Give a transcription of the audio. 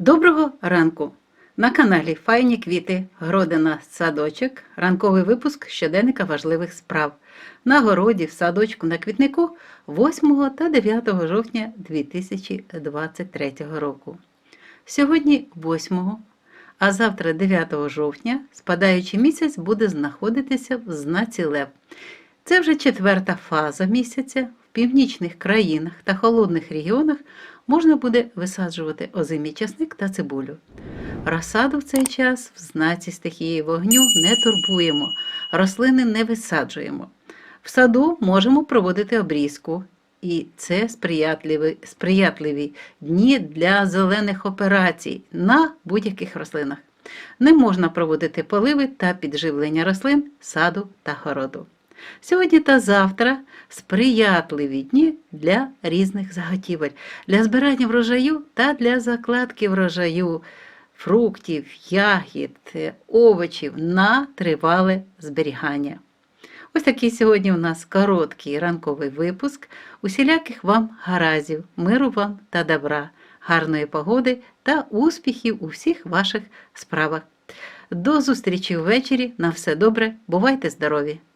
Доброго ранку! На каналі Файні квіти Гродина Садочок. Ранковий випуск щоденника важливих справ. На городі в садочку на квітнику 8 та 9 жовтня 2023 року. Сьогодні 8, а завтра 9 жовтня спадаючий місяць буде знаходитися в знаці Лев. Це вже четверта фаза місяця. Північних країнах та холодних регіонах можна буде висаджувати озимий часник та цибулю. Розсаду в цей час в знаці стихії вогню не турбуємо, рослини не висаджуємо. В саду можемо проводити обрізку, і це сприятливі, сприятливі дні для зелених операцій на будь-яких рослинах. Не можна проводити поливи та підживлення рослин, саду та городу. Сьогодні та завтра сприятливі дні для різних заготівель, для збирання врожаю та для закладки врожаю фруктів, ягід, овочів на тривале зберігання. Ось такий сьогодні у нас короткий ранковий випуск. Усіляких вам гаразів, миру вам та добра, гарної погоди та успіхів у всіх ваших справах. До зустрічі ввечері. На все добре. Бувайте здорові!